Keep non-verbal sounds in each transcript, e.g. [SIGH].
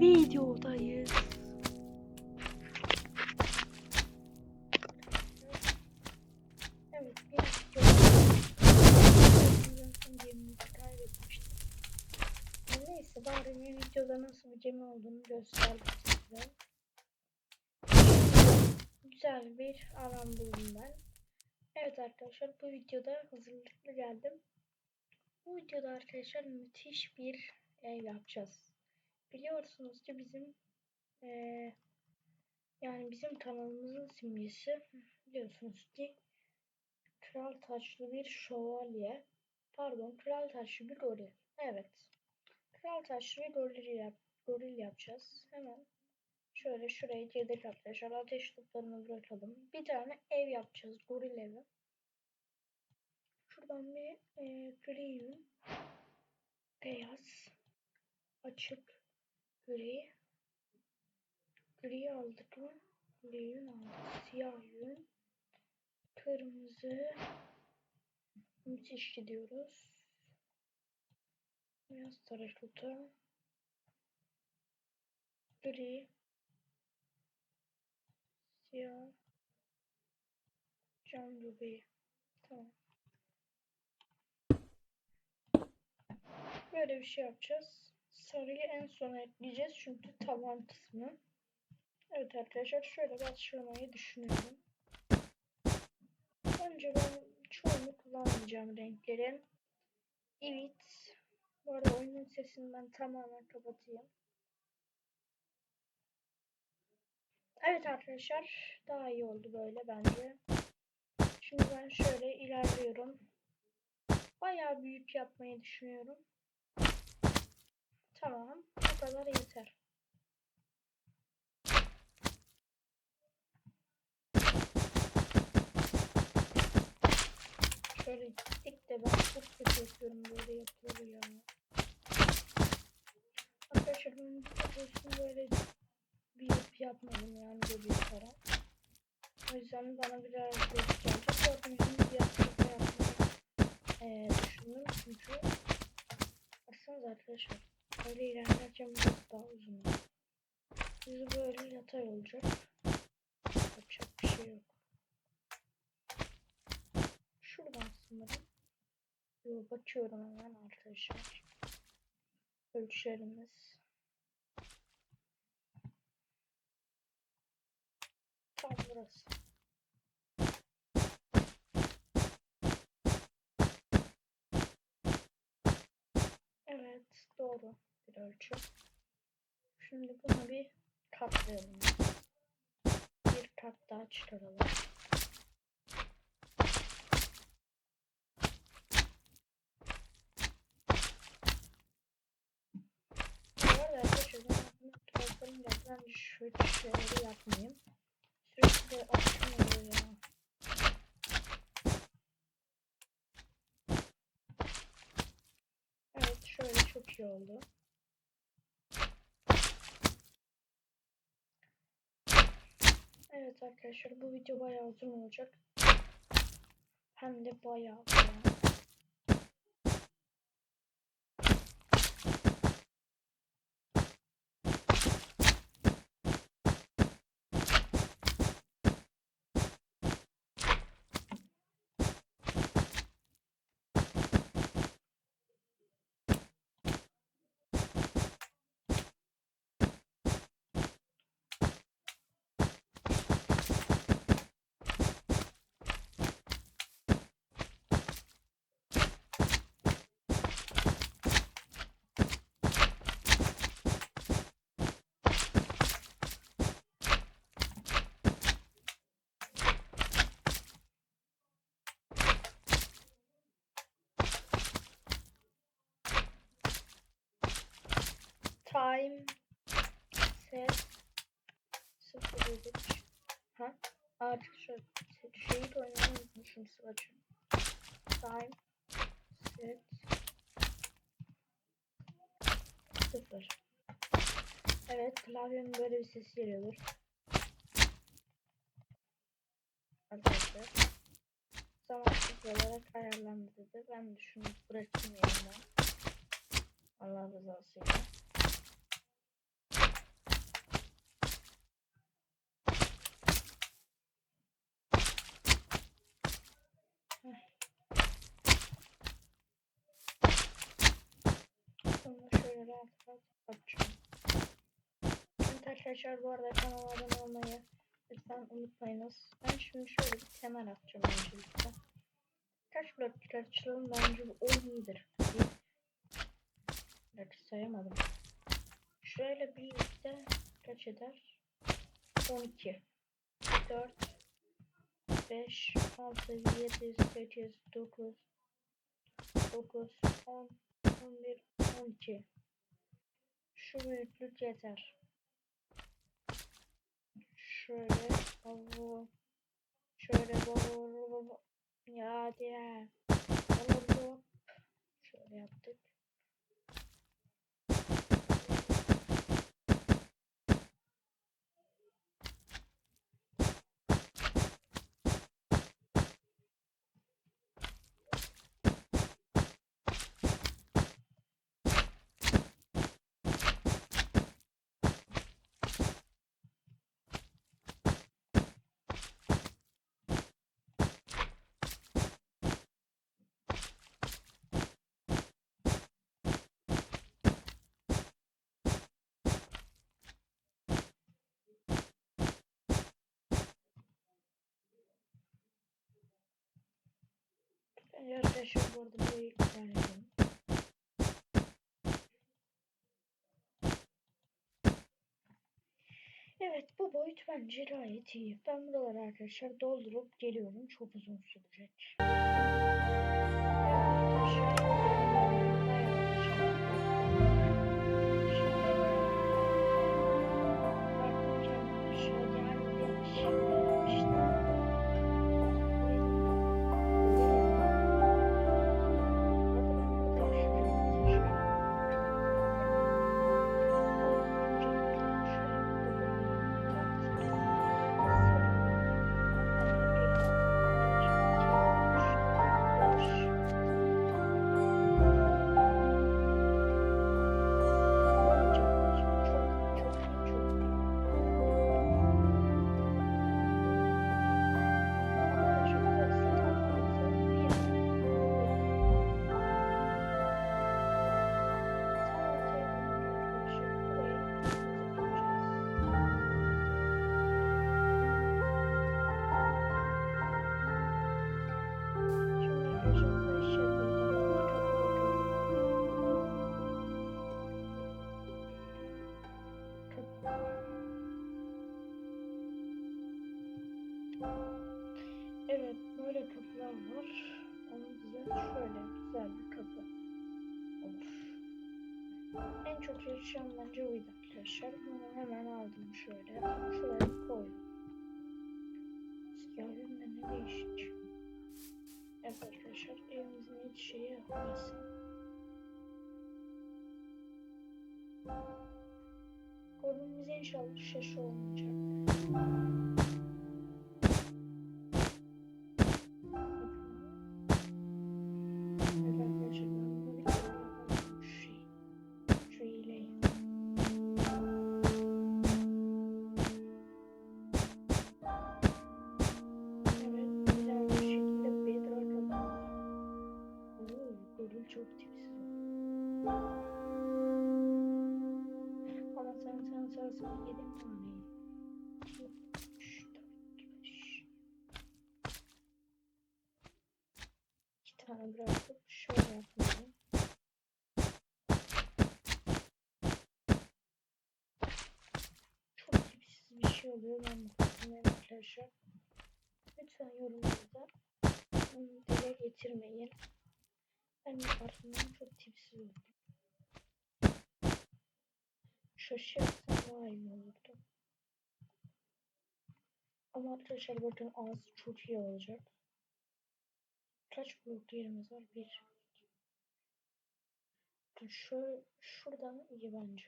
videodayız. Evet, bir. Neyse bari bir videoda nasıl bir gemi olduğunu gösterdim size. Güzel bir alan buldum ben. Evet arkadaşlar bu videoda hazırlıklı geldim. Bu videoda arkadaşlar müthiş bir ev yapacağız. Biliyorsunuz ki bizim eee, yani bizim kanalımızın simgesi biliyorsunuz ki kral taşlı bir şövalye. Pardon kral taşlı bir goril. Evet. Kral taşlı bir goril, yap goril yapacağız. Hemen şöyle şuraya girdik arkadaşlar. Ateş toplarını bırakalım. Bir tane ev yapacağız. Goril evi. Şuradan bir e, gri. Beyaz. Açık. Gri. Gri aldık mı? Gri yün aldık. Siyah yün. Kırmızı. Müthiş gidiyoruz. Beyaz taraklota. Gri. Siyah. Cam göbeği. Tamam. Böyle bir şey yapacağız. Sarıyı en sona ekleyeceğiz çünkü tavan kısmı. Evet arkadaşlar şöyle başlamayı düşünüyorum. Önce ben çoğunu kullanmayacağım renklerin. Evet. Bu arada oyunun sesini ben tamamen kapatayım. Evet arkadaşlar daha iyi oldu böyle bence. Şimdi ben şöyle ilerliyorum. Bayağı büyük yapmayı düşünüyorum. Tamam. Bu kadar yeter. Şöyle gittik de ben çok kötü yapıyorum böyle yapıları ya. Arkadaşlar ben bu böyle büyük yapmadım yani böyle yaparak. O yüzden bana biraz gelecek. Zaten yüzümü biraz kafa yapmayı eee düşündüm çünkü Baksanıza arkadaşlar böyle ilerlerken biraz daha uzun. Yüzü böyle yatay olacak. Yapacak bir şey yok. Şuradan sanırım. Yo, bakıyorum hemen arkadaşlar. Ölçülerimiz. Tam burası. Evet doğru bir ölçü. Şimdi bunu bir katlayalım. Bir kat daha çıkaralım. Ben şu şeyleri yapmayayım. Sürekli akşam ya. Evet şöyle çok iyi oldu. Evet arkadaşlar bu video bayağı uzun olacak. Hem de bayağı bayağı. Time set 03 Ha? Artık şu şeyi de oynamayı unutmuşum Sıvacım. Time set 0 Evet klavyemin böyle bir sesi geliyordur. Arkadaşlar zamansız olarak ayarlandı dedi. Ben de şunu bırakayım elimden. Allah rızası için. Evet arkadaşlar bu arada kanala abone olmayı lütfen unutmayınız. Ben şimdi şöyle bir temel atacağım öncelikle. Kaç blok çıkartçılığım bence bu 10 iyidir. Belki sayamadım. Şöyle birlikte kaç eder? 12 4 5 6 7 8 9 9 10 11 12 Şu büyüklük yeter. Şöyle bu şöyle bu ya. Olur Şöyle yaptık. Bence arkadaşlar bu arada burayı iptal edelim. Evet bu boyut bence gayet iyi. Ben buraları arkadaşlar doldurup geliyorum. Çok uzun sürecek. Evet böyle kapılar var. Ama bize şöyle güzel bir kapı olur. En çok çalışan bence buydu arkadaşlar. Bunu hemen aldım şöyle. Şuraya koydum. Siyahın da ne değişik. Evet arkadaşlar evimizin hiç şeyi burası. Korumumuz inşallah şaşı olmayacak. Tane. Bırakıp şöyle. Çok tipsiz bir şey oluyor. Ben arkadaşlar. Lütfen yorumlarda dile getirmeyin. Ben yaparsam çok tipsiz oldum. Şaşı yapsam daha iyi olurdu. Ama arkadaşlar bakın ağzı çok iyi olacak. Kaç blok yerimiz var? Bir. Şu, şuradan iyi bence.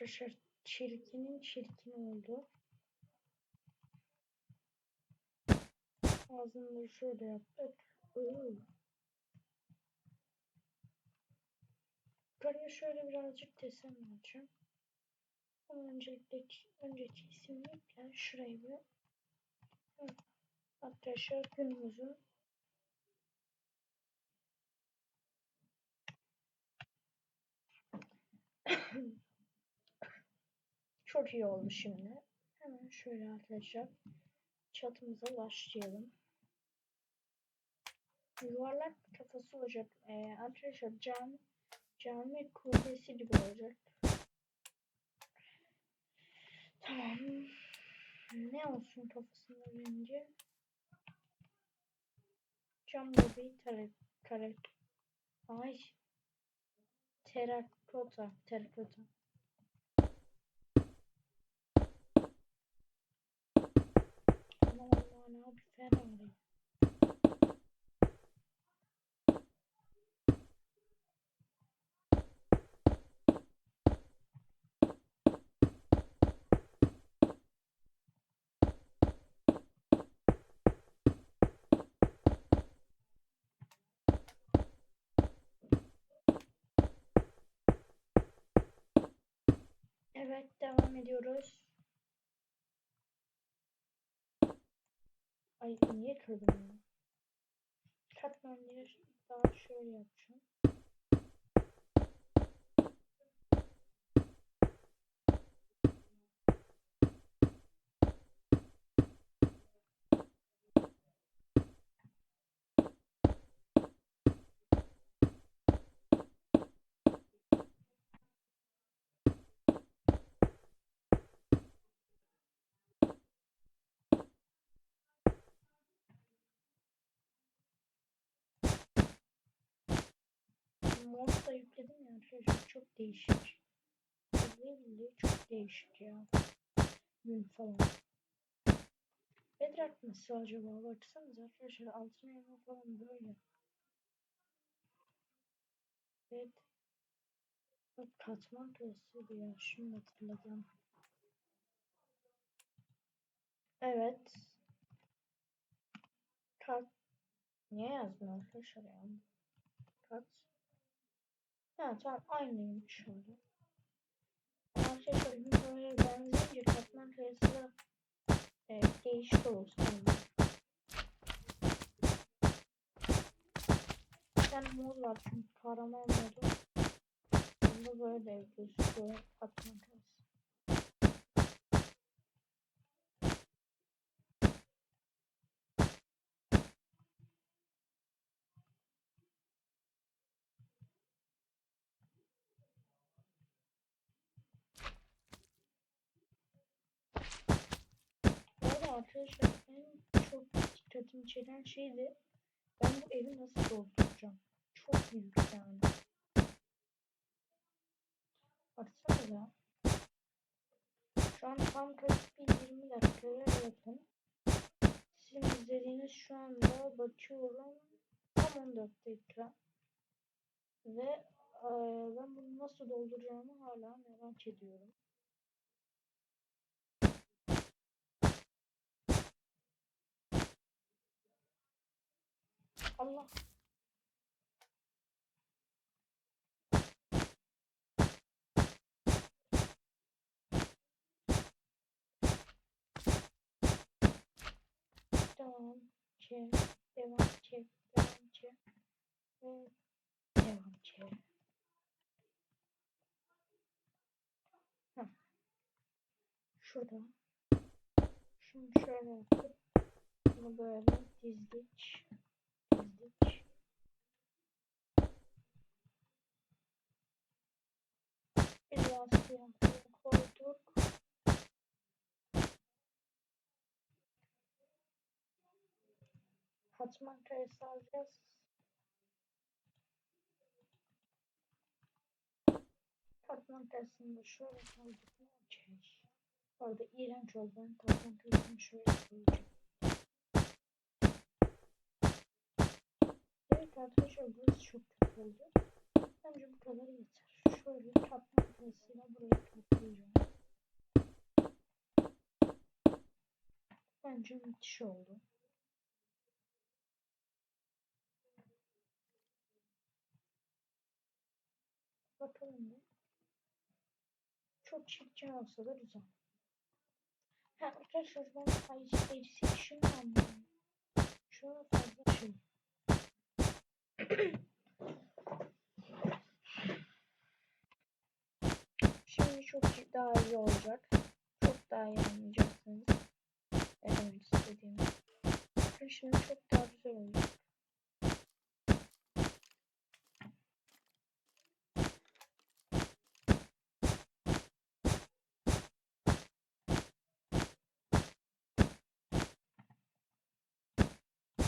Arkadaşlar çirkinin çirkin oldu. Ağzını şöyle yaptık. Yukarıya şöyle birazcık desen alacağım. Ama öncelikle önceki kesinlikle şurayı bir evet. arkadaşlar günümüzün Çok iyi oldu şimdi. Hemen şöyle arkadaşlar çatımıza başlayalım. Yuvarlak kafası olacak. Ee, arkadaşlar cam cami kubbesi gibi olacak. Tamam. Ne olsun kafasında bence? Cam bebeği tarak. Ay. Terakota. Terakota. Allah'ım abi Ferrari. Evet devam ediyoruz. Ay niye kırdım ya? Katmanları daha şöyle yapacağım. Mod da yükledim ya arkadaşlar çok değişik. Billahi çok değişik ya. Gün falan. Bedrock nasıl acaba? Baksanıza arkadaşlar altına yanı falan böyle. Evet. Bak katman klasıydı ya. Şimdi hatırladım. Evet. Kat. Niye yazmıyor arkadaşlar ya? Kat. Ha tamam aynıymış öyle. Arkadaşlar böyle benzeyince katman sayısı da e, değişik. Bir tane mod var çünkü kahraman modu. Bunda böyle gözüküyor katman sayısı. Arkadaşlar en çok dikkatimi çeken şey de ben bu evi nasıl dolduracağım. Çok büyük yani. Baksanıza. Şu an tam kaç bir 20 dakikaya yakın. Sizin izlediğiniz şu anda bakıyorum. Tam 14 dakika. Ve e, ben bunu nasıl dolduracağımı hala merak ediyorum. Allah. Devam çek, devam çek, devam çek ve devam çek. Heh. Şurada. Şunu şöyle yapıp bunu böyle dizdik dizdik. Biraz koyduk. Katman karesi alacağız. Katman karesini şöyle koyduk. Şey. Orada iğrenç oldu. Ben katman karesini şöyle koyacağım. Evet arkadaşlar burası çok kötü oldu. Bence bu kadar yeter. Şöyle top makasıyla burayı toplayacağım. Bence müthiş oldu. Bakalım bir. Çok çirkin olsa da güzel. Ha arkadaşlar ben ICC şunu anlıyorum. Şuna fazla şey. [COUGHS] Şimdi çok daha iyi olacak. Çok daha iyi anlayacaksınız. Demek istediğimi. Şimdi çok daha güzel olacak.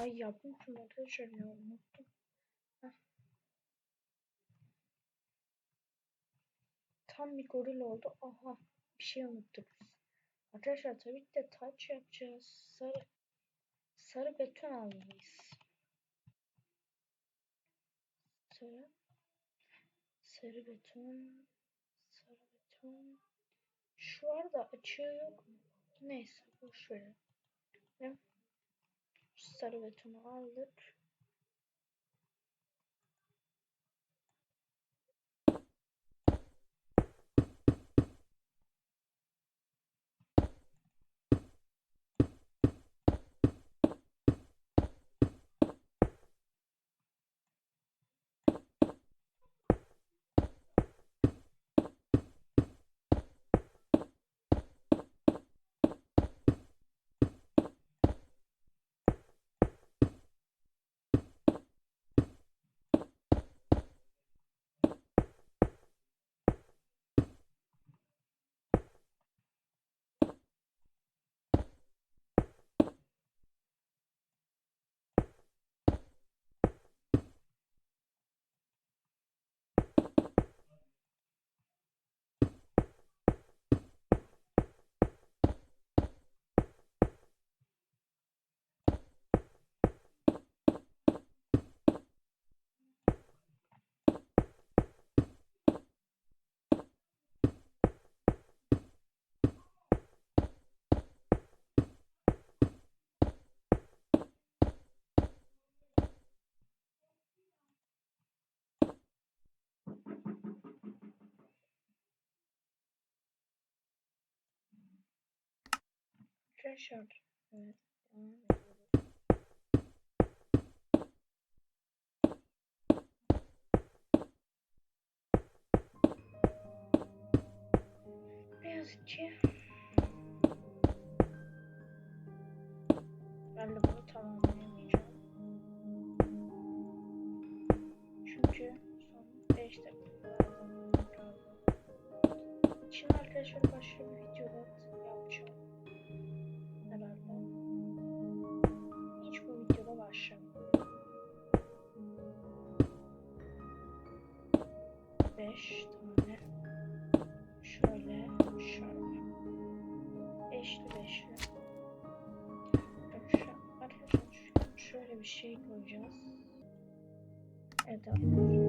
Ay yapmışım arkadaşlar ya unuttum. Tam bir goril oldu. Aha bir şey unuttuk. Arkadaşlar tabii ki de taç yapacağız. Sarı sarı beton almalıyız. Sarı sarı beton sarı beton şu var da açığı yok mu? Neyse boş verin. Sarı betonu aldık. Arkadaşlar evet devam ediyoruz. Ki ben de bunu tamamlayamayacağım. Çünkü son 5 dakika. Şimdi arkadaşlar başka bir videoda 5 tane şöyle şöyle beşli beşli Arkadaşlar, arkadaşlar şöyle bir şey koyacağız. Evet arkadaşlar.